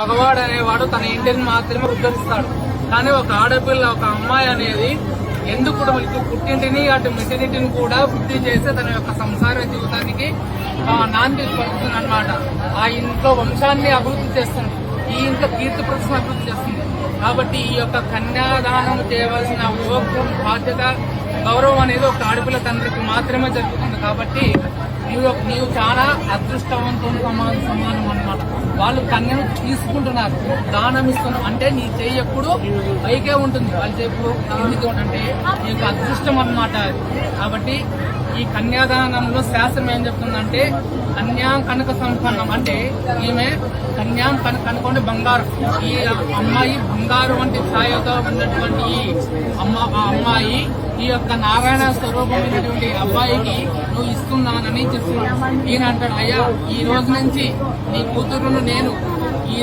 మగవాడు అనేవాడు తన ఇంటిని మాత్రమే ఉద్ధరిస్తాడు. కానీ ఒక ఆడపిల్ల ఒక అమ్మాయి అనేది ఎందుకు కూడా పుట్టింటిని అటు మిట్టినింటిని కూడా వృద్ధి చేస్తే తన యొక్క సంసార జీవితానికి నాంది పడుతుంది అనమాట ఆ ఇంట్లో వంశాన్ని అభివృద్ధి చేస్తుంది. ఈ ఇంట్లో కీర్తి ప్రశ్న అభివృద్ధి చేస్తుంది. కాబట్టి ఈ యొక్క కన్యాదానం చేయవలసిన యోగ్యం బాధ్యత గౌరవం అనేది ఒక ఆడపిల్ల తండ్రికి మాత్రమే జరుగుతుంది. కాబట్టి నీవు నీవు చాలా అదృష్టవంతులు సమానం సమానం వాళ్ళు కన్యను తీసుకుంటున్నారు. దానం ఇస్తున్నారు అంటే నీ చేయి ఎప్పుడు పైకే ఉంటుంది. వాళ్ళు చెప్పు ఎందుకు అంటే నీకు అదృష్టం అన్నమాట కాబట్టి ఈ కన్యాదానంలో శాస్త్రం ఏం చెప్తుందంటే కన్యాం కనక సంపన్నం. అంటే ఈమె కన్యాం కనక అనుకోండి బంగారం. ఈ అమ్మాయి బంగారు వంటి ఛాయతో ఉన్నటువంటి ఈ అమ్మ ఆ అమ్మాయి ఈ యొక్క నారాయణ స్వరూపమైనటువంటి అబ్బాయికి నువ్వు ఇస్తున్నానని చెప్తున్నాడు ఈయన అంటాడు అయ్యా ఈ రోజు నుంచి నీ కూతురును నేను ఈ